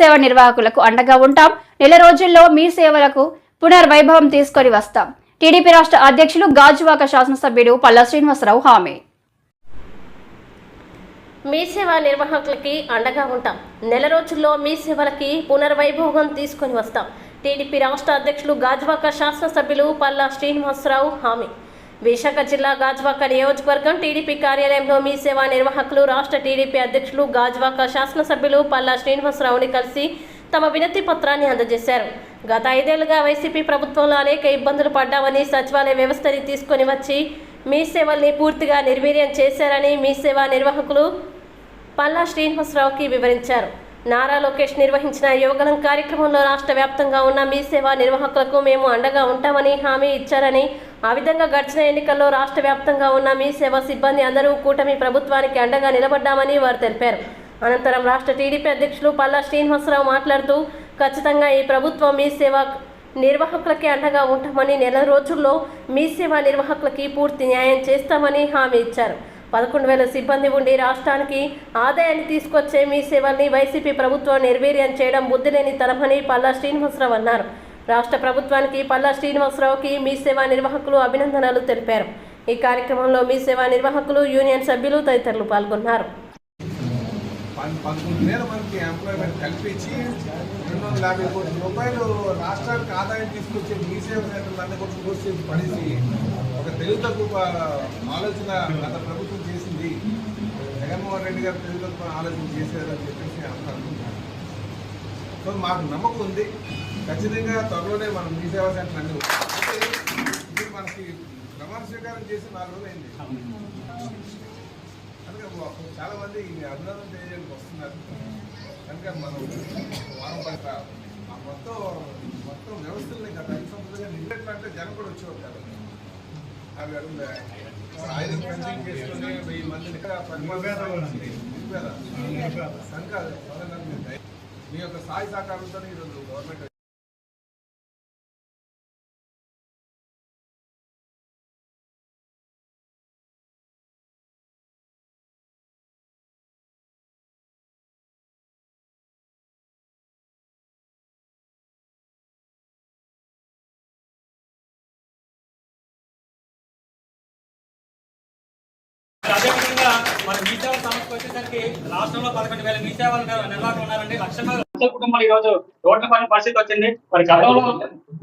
సేవ నిర్వాహకులకు అండగా ఉంటాం. నెల రోజుల్లో మీ సేవలకు పునర్వైభవం తీసుకొని వస్తాం. టీడీపీ రాష్ట్ర అధ్యక్షులు గాజువాక శాసనసభ్యుడు పల్లా శ్రీనివాసరావు హామీ. మీ సేవ నిర్వాహకులకి అండగా ఉంటాం. నెల రోజుల్లో మీ సేవలకి పునర్వైభోగం తీసుకొని వస్తాం. టీడీపీ రాష్ట్ర అధ్యక్షులు గాజువాక శాసనసభ్యులు పల్లా శ్రీనివాసరావు హామీ. విశాఖ జిల్లా గాజ్వాక నియోజకవర్గం టీడీపీ కార్యాలయంలో మీ సేవా నిర్వాహకులు రాష్ట్ర టీడీపీ అధ్యక్షులు గాజ్వాక శాసనసభ్యులు పల్లా శ్రీనివాసరావుని కలిసి తమ వినతి పత్రాన్ని అందజేశారు. గత ఐదేళ్ళుగా వైసీపీ ప్రభుత్వంలో అనేక ఇబ్బందులు పడ్డామని సచివాలయ వ్యవస్థని తీసుకొని వచ్చి మీ సేవల్ని పూర్తిగా నిర్వీర్యం చేశారని మీ సేవా నిర్వాహకులు పల్లా శ్రీనివాసరావుకి వివరించారు. నారా లోకేష్ నిర్వహించిన యువగలం కార్యక్రమంలో రాష్ట్ర వ్యాప్తంగా ఉన్న మీ సేవా నిర్వాహకులకు మేము అండగా ఉంటామని హామీ ఇచ్చారని ఆ విధంగా గడిచిన ఎన్నికల్లో రాష్ట్ర వ్యాప్తంగా ఉన్న మీ సేవా సిబ్బంది అందరూ కూటమి ప్రభుత్వానికి అండగా నిలబడ్డామని వారు తెలిపారు. అనంతరం రాష్ట్ర టీడీపీ అధ్యక్షులు పల్లా శ్రీనివాసరావు మాట్లాడుతూ ఖచ్చితంగా ఈ ప్రభుత్వం మీ సేవా నిర్వాహకులకి అండగా ఉంటామని నెల రోజుల్లో మీ సేవా నిర్వాహకులకి పూర్తి న్యాయం చేస్తామని హామీ ఇచ్చారు. పదకొండు వేల సిబ్బంది ఉండి రాష్ట్రానికి ఆదాయాన్ని తీసుకొచ్చే మీ సేవల్ని వైసీపీ ప్రభుత్వం నిర్వీర్యం చేయడం బుద్ధిలేని తరమని పల్లా శ్రీనివాసరావు అన్నారు. రాష్ట్ర ప్రభుత్వానికి పల్లా శ్రీనివాసరావుకి మీ సేవా నిర్వాహకులు అభినందనలు తెలిపారు. ఈ కార్యక్రమంలో మీ సేవా నిర్వాహకులు యూనియన్ సభ్యులు తదితరులు పాల్గొన్నారు. పంతొమ్మిది వేల మందికి ఎంప్లాయ్మెంట్ కల్పించి రెండు వందల యాభై కోట్ల రూపాయలు రాష్ట్రానికి ఆదాయం తీసుకొచ్చే మీ సేవ సెంటర్లన్నీ కూడా క్లోజ్ పడేసి ఒక తెలుగు తక్కువ ఆలోచన గత ప్రభుత్వం చేసింది. జగన్మోహన్ రెడ్డి గారు తెలుగు తక్కువ ఆలోచన చేశారని చెప్పేసి అంత అనుకుంటున్నారు సో మాకు నమ్మకం ఉంది. ఖచ్చితంగా త్వరలోనే మనం మీ సేవా సెంటర్ అన్ని ఇప్పుడు మనకి ప్రమాణ స్వీకారం చేసి నాలుగు రోజులు అయింది. మంది ఈ అభినందన తెలియజేయడానికి వస్తున్నారు. కనుక మనం వారం పైన ఆ మొత్తం మొత్తం వ్యవస్థల్ని గత ఐదు సంవత్సరాలుగా అంటే జనం కూడా వచ్చేవారు కాదు. అవి అడుగులే ఆయుధం పెన్షన్ చేసుకుని వెయ్యి మందిని ఇక్కడ పది మంది. సంఘాలు. మీ యొక్క సాయి సహకారంతో ఈరోజు గవర్నమెంట్ అదేవిధంగా మన మీ సేవ సంస్థకు వచ్చేసరికి రాష్ట్రంలో పదకొండు వేల మీ సేవలు నిర్వాహకులు ఉన్నారండి. లక్ష లక్షల కుటుంబాలు ఈ రోజు రోడ్ల పని పరిస్థితి వచ్చింది. మరి గతంలో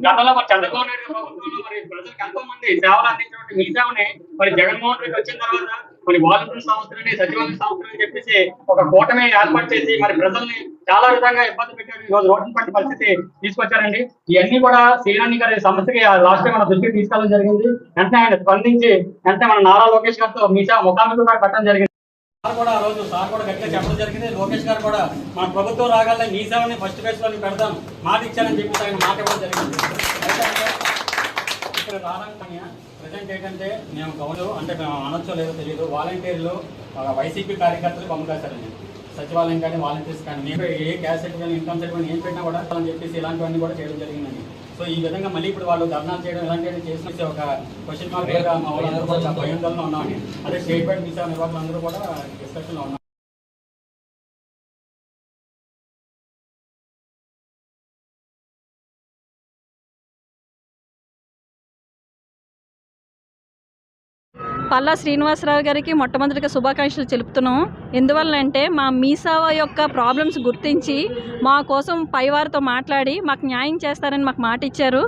గతంలో మరి చంద్రబాబు నాయుడు ప్రభుత్వంలో మరి ప్రజలకు ఎంతో మంది సేవలు అందించినటువంటి మీ సేవని మరి జగన్మోహన్ రెడ్డి వచ్చిన తర్వాత మరి వాలంటీర్ సంస్థలని సచివాలయ సంస్థలని చెప్పేసి ఒక కూటమి ఏర్పాటు చేసి మరి ప్రజల్ని చాలా విధంగా ఇబ్బంది పెట్టారు. ఈ రోజు రోడ్డు పట్టిన పరిస్థితి తీసుకొచ్చారండి. ఇవన్నీ కూడా శ్రీరాణి గారి సమస్యకి లాస్ట్ రాష్ట్రం మన దృష్టికి తీసుకెళ్ళడం జరిగింది. వెంటనే ఆయన స్పందించి వెంటనే మన నారా లోకేష్ గారితో మీ సేవ ముఖాముఖి కూడా పెట్టడం జరిగింది. సార్ కూడా ఆ రోజు సార్ కూడా గట్టిగా చెప్పడం జరిగింది. లోకేష్ గారు కూడా మా ప్రభుత్వం రాగానే మీ సేవని ఫస్ట్ ఫేజ్లో పెడతాం. మాట ఇచ్చానని చెప్పి ఆయన మాట ఇవ్వడం జరిగింది. ఇక్కడ రానంగా ప్రజెంట్ ఏంటంటే మేము గౌరవ అంటే మేము అనొచ్చో లేదో తెలియదు వాలంటీర్లు వైసీపీ కార్యకర్తలు పంపకాశారండి సచివాలయం కానీ వాలంటీర్స్ కానీ మేము ఏ క్యాష్ సర్టిఫికేట్ ఇన్కమ్ సర్టిఫికేట్ ఏం పెట్టినా కూడా అని చెప్పేసి ఇలాంటివన్నీ కూడా చేయడం జరిగిందండి. సో ఈ విధంగా మళ్ళీ ఇప్పుడు వాళ్ళు ధర్నా చేయడం ఎలాంటి చేసిన ఒక క్వశ్చన్ మార్క్ మా వాళ్ళందరూ కూడా భయంతో ఉన్నామని అదే స్టేట్ బ్యాంక్ మీ నిర్వాహకులు అందరూ కూడా డిస్కషన్లో లో పల్లా శ్రీనివాసరావు గారికి మొట్టమొదటిగా శుభాకాంక్షలు తెలుపుతున్నాం ఎందువల్లంటే మా మీసావా యొక్క ప్రాబ్లమ్స్ గుర్తించి మా కోసం పైవారితో మాట్లాడి మాకు న్యాయం చేస్తారని మాకు మాట ఇచ్చారు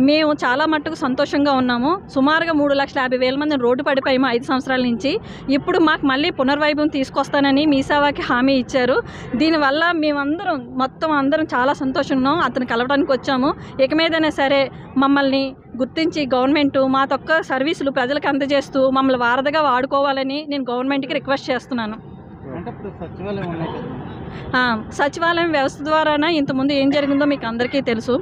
మేము చాలా మట్టుకు సంతోషంగా ఉన్నాము. సుమారుగా మూడు లక్షల యాభై వేల మంది రోడ్డు పడిపోయాము ఐదు సంవత్సరాల నుంచి. ఇప్పుడు మాకు మళ్ళీ పునర్వైభవం తీసుకొస్తానని మీసావాకి హామీ ఇచ్చారు. దీనివల్ల మేమందరం మొత్తం అందరం చాలా సంతోషంగా ఉన్నాం. అతను కలవడానికి వచ్చాము. ఇక మీదైనా సరే మమ్మల్ని గుర్తించి గవర్నమెంట్ మా తొక్క సర్వీసులు ప్రజలకు అందజేస్తూ మమ్మల్ని వారధిగా వాడుకోవాలని నేను గవర్నమెంట్కి రిక్వెస్ట్ చేస్తున్నాను. సచివాలయం వ్యవస్థ ద్వారానే ఇంతకుముందు ఏం జరిగిందో మీకు అందరికీ తెలుసు.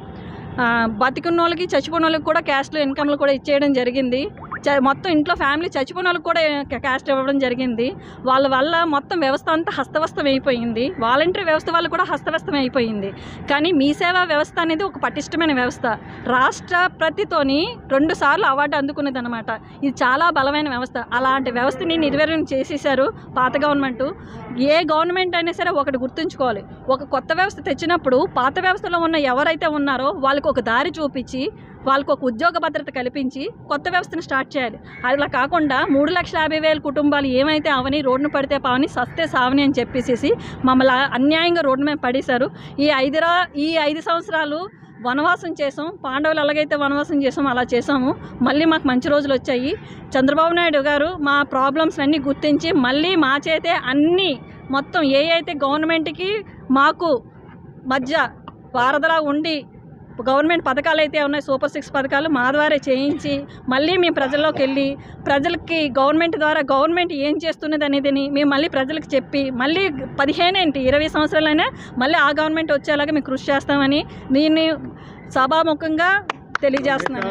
బతికున్న వాళ్ళకి చచ్చిపోయిన వాళ్ళకి కూడా క్యాస్ట్లు ఇన్కమ్లు కూడా ఇచ్చేయడం జరిగింది. మొత్తం ఇంట్లో ఫ్యామిలీ చచ్చిపోయిన వాళ్ళకి కూడా క్యాస్ట్ ఇవ్వడం జరిగింది. వాళ్ళ వల్ల మొత్తం వ్యవస్థ అంతా హస్తవస్తం అయిపోయింది. వాలంటరీ వ్యవస్థ వల్ల కూడా హస్తవస్తం అయిపోయింది. కానీ మీ సేవా వ్యవస్థ అనేది ఒక పటిష్టమైన వ్యవస్థ. రాష్ట్ర ప్రతితోని రెండు సార్లు అవార్డు అందుకున్నది అనమాట ఇది చాలా బలమైన వ్యవస్థ. అలాంటి వ్యవస్థని నిర్వీర్యం చేసేసారు పాత గవర్నమెంట్. ఏ గవర్నమెంట్ అయినా సరే ఒకటి గుర్తుంచుకోవాలి. ఒక కొత్త వ్యవస్థ తెచ్చినప్పుడు పాత వ్యవస్థలో ఉన్న ఎవరైతే ఉన్నారో వాళ్ళకి ఒక దారి చూపించి వాళ్ళకు ఒక ఉద్యోగ భద్రత కల్పించి కొత్త వ్యవస్థను స్టార్ట్ చేయాలి. అలా కాకుండా మూడు లక్షల యాభై వేల కుటుంబాలు ఏమైతే అవని రోడ్డును పడితే పావని సస్తే సావని అని చెప్పేసి మమ్మల్ని అన్యాయంగా రోడ్డు మీద పడేశారు. ఈ ఐదురా ఈ ఐదు సంవత్సరాలు వనవాసం చేసాం. పాండవులు ఎలాగైతే వనవాసం చేసాం అలా చేసాము. మళ్ళీ మాకు మంచి రోజులు వచ్చాయి. చంద్రబాబు నాయుడు గారు మా ప్రాబ్లమ్స్ అన్నీ గుర్తించి మళ్ళీ మా చేతే అన్నీ మొత్తం ఏ అయితే గవర్నమెంట్కి మాకు మధ్య వారధలా ఉండి గవర్నమెంట్ పథకాలు అయితే ఉన్నాయి సూపర్ సిక్స్ పథకాలు మా ద్వారా చేయించి మళ్ళీ మేము ప్రజల్లోకి వెళ్ళి ప్రజలకి గవర్నమెంట్ ద్వారా గవర్నమెంట్ ఏం చేస్తున్నది అనేది మేము మళ్ళీ ప్రజలకు చెప్పి మళ్ళీ పదిహేను ఏంటి? ఇరవై సంవత్సరాలైనా మళ్ళీ ఆ గవర్నమెంట్ వచ్చేలాగా మేము కృషి చేస్తామని దీన్ని సభాముఖంగా తెలియజేస్తున్నాను.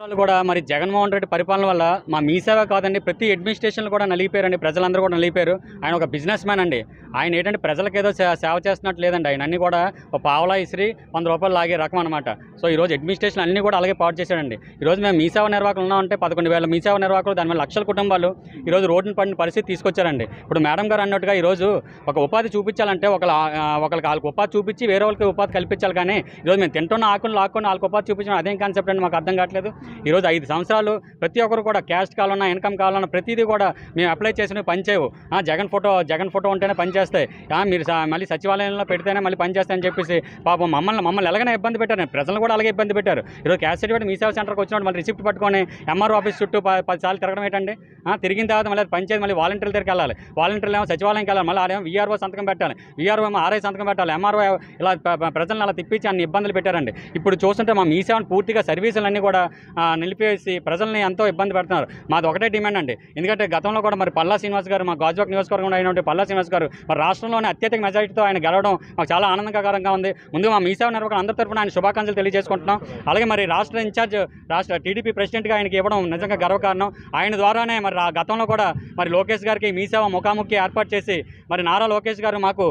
వాళ్ళు కూడా మరి జగన్మోహన్ రెడ్డి పరిపాలన వల్ల మా మీ సేవ కాదండి ప్రతి అడ్మినిస్ట్రేషన్లు కూడా నలిగిపోయారండి ప్రజలందరూ కూడా నలిగిపోయారు. ఆయన ఒక బిజినెస్ మ్యాన్ అండి. ఆయన ఏంటంటే ప్రజలకు ఏదో సేవ చేస్తున్నట్టు లేదండి. ఆయన అన్ని కూడా ఒక పావలా ఇసిరి వంద రూపాయలు లాగే రకం అనమాట సో ఈరోజు అడ్మినిస్ట్రేషన్ అన్ని కూడా అలాగే పాటు చేశాడండి. ఈరోజు మేము మీ సేవ నిర్వాహకులు ఉన్నామంటే పదకొండు వేల మీ సేవ నిర్వాహకులు దాని మీద లక్షల కుటుంబాలు ఈరోజు రోడ్డున పడిన పరిస్థితి తీసుకొచ్చారండి. ఇప్పుడు మేడం గారు అన్నట్టుగా ఈరోజు ఒక ఉపాధి చూపించాలంటే ఒకళ్ళ ఒకళ్ళకి వాళ్ళకి ఉపాధి చూపించి వేరే వాళ్ళకి ఉపాధి కల్పించాలి కానీ ఈరోజు మేము తింటున్న ఆకులు లాక్కొని వాళ్ళకి ఉపాధి చూపించడం అదేం కాన్సెప్ట్ అని మాకు అర్థం కావట్లేదు. ఈరోజు ఐదు సంవత్సరాలు ప్రతి ఒక్కరు కూడా క్యాస్ట్ కావాలన్నా ఇన్కమ్ కావాలన్నా ప్రతిదీ కూడా మేము అప్లై చేసిన పనిచేయవు. ఆ, జగన్ ఫోటో జగన్ ఫోటో ఉంటేనే పనిచేస్తాయి. ఆ, మీరు మళ్ళీ సచివాలయంలో పెడితేనే మళ్ళీ పనిచేస్తాయని చెప్పేసి పాపం మమ్మల్ని మమ్మల్ని ఎలాగైనా ఇబ్బంది పెట్టారు. ప్రజలను కూడా అలాగే ఇబ్బంది పెట్టారు. ఈరోజు క్యాస్ట్ సర్టిఫికేట్ మీ సేవ సెంటర్కి వచ్చినప్పుడు మళ్ళీ రిసిప్ట్ పట్టుకొని ఎంఆర్ఓ ఆఫీస్ చుట్టూ ప- పది సార్లు తిరగడం ఏంటండి? ఆ, తిరిగిన తర్వాత మళ్ళీ పంచాయతీ మళ్ళీ వాలంటీర్ల దగ్గరికి వెళ్ళాలి. వాలంటీర్లు ఏమో సచివాలయంకి వెళ్ళాలి. మళ్ళీ ఆడేమో వీఆర్ఓ సంతకం పెట్టాలి. వీఆర్ఓ ఏమో ఆర్ఐ సంతకం పెట్టాలి. ఎంఆర్ఓ ఇలా ప్రజలను అలా తిప్పించి అన్ని ఇబ్బందులు పెట్టారండి. ఇప్పుడు చూస్తుంటే మా మీ సేవను పూర్తిగా సర్వీసులన్నీ కూడా నిలిపివేసి నిలిపేసి ప్రజల్ని ఎంతో ఇబ్బంది పెడుతున్నారు. మాది ఒకటే డిమాండ్ అండి. ఎందుకంటే గతంలో కూడా మరి పల్లా శ్రీనివాస్ గారు మా గాజువాక్ నియోజకవర్గంలో అయినటువంటి పల్లా శ్రీనివాస్ గారు మరి రాష్ట్రంలోనే అత్యధిక మెజారిటీతో ఆయన గెలవడం మాకు చాలా ఆనందకరంగా ఉంది. ముందు మా మీసేవ నిర్వహణ అందరి తరఫున ఆయన శుభాకాంక్షలు తెలియజేసుకుంటున్నాం. అలాగే మరి రాష్ట్ర ఇన్ఛార్జ్ రాష్ట్ర టీడీపీ ప్రెసిడెంట్గా ఆయనకి ఇవ్వడం నిజంగా గర్వకారణం ఆయన ద్వారానే మరి ఆ గతంలో కూడా మరి లోకేష్ గారికి మీసేవ ముఖాముఖి ఏర్పాటు చేసి మరి నారా లోకేష్ గారు మాకు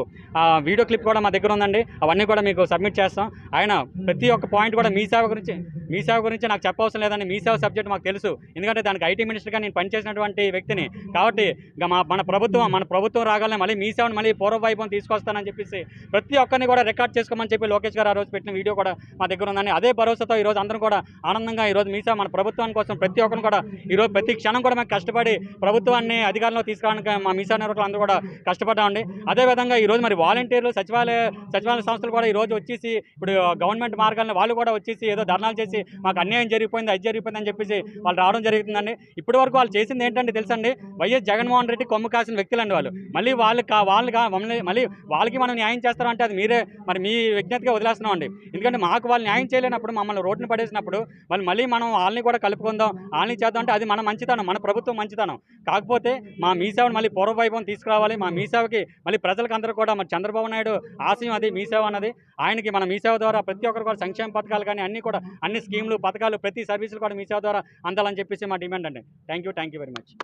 వీడియో క్లిప్ కూడా మా దగ్గర ఉందండి. అవన్నీ కూడా మీకు సబ్మిట్ చేస్తాం. ఆయన ప్రతి ఒక్క పాయింట్ కూడా మీ సేవ గురించి మీ సేవ గురించి నాకు చెప్పవసరం లేదని మీ సేవ సబ్జెక్ట్ మాకు తెలుసు. ఎందుకంటే దానికి ఐటీ మినిస్టర్గా నేను పనిచేసినటువంటి వ్యక్తిని. కాబట్టి మా మన ప్రభుత్వం మన ప్రభుత్వం రాగానే మళ్ళీ మీ సేవను మళ్ళీ పూర్వవైభవం తీసుకొస్తానని చెప్పేసి ప్రతి ఒక్కరిని కూడా రికార్డ్ చేసుకోమని చెప్పి లోకేష్ గారు ఆ రోజు పెట్టిన వీడియో కూడా మా దగ్గర ఉందని అదే భరోసాతో ఈరోజు అందరం కూడా ఆనందంగా ఈరోజు మీ సేవ మన ప్రభుత్వాని కోసం ప్రతి ఒక్కరిని కూడా ఈరోజు ప్రతి క్షణం కూడా మేము కష్టపడి ప్రభుత్వాన్ని అధికారంలో తీసుకురావడానికి మా మీ సేవ నిర్వాహకులు అందరూ కూడా కష్టపడ్డామండి అదేవిధంగా ఈరోజు మరి వాలంటీర్లు సచివాలయ సచివాలయ సంస్థలు కూడా ఈరోజు వచ్చేసి ఇప్పుడు గవర్నమెంట్ మార్గాలను వాళ్ళు కూడా వచ్చేసి ఏదో ధర్నాలు చేసి మాకు అన్యాయం జరిగిపోయింది అది జరిగిపోయింది అని చెప్పేసి వాళ్ళు రావడం జరుగుతుందండి ఇప్పటి వరకు వాళ్ళు చేసింది ఏంటంటే తెలుసండి వైఎస్ జగన్మోహన్ రెడ్డి కొమ్ము కాసిన వ్యక్తులండి వాళ్ళు. మళ్ళీ వాళ్ళు కా వాళ్ళు మమ్మల్ని మళ్ళీ వాళ్ళకి మనం న్యాయం చేస్తారంటే అది మీరే మరి మీ విజ్ఞతగా వదిలేస్తున్నాం అండి ఎందుకంటే మాకు వాళ్ళు న్యాయం చేయలేనప్పుడు మమ్మల్ని రోడ్డున పడేసినప్పుడు వాళ్ళు మళ్ళీ మనం వాళ్ళని కూడా కలుపుకుందాం వాళ్ళని చేద్దాం అంటే అది మన మంచితనం మన ప్రభుత్వం మంచితనం. కాకపోతే మా మీసేవను మళ్ళీ పూర్వవైభవం తీసుకురావాలి మా మీసేవకి మళ్ళీ ప్రజలకు అందరూ కూడా మరి చంద్రబాబు నాయుడు ఆశయం అది మీసేవ అన్నది. ఆయనకి మన మీసేవ ద్వారా ప్రతి ఒక్కరు కూడా సంక్షేమ పథకాలు కానీ అన్ని కూడా అన్ని స్కీములు పథకాలు ప్రతి సర్వీసులు కూడా మీ సేవ ద్వారా అందాలని చెప్పేసి మా డిమాండ్ అండి. Thank you thank you very much.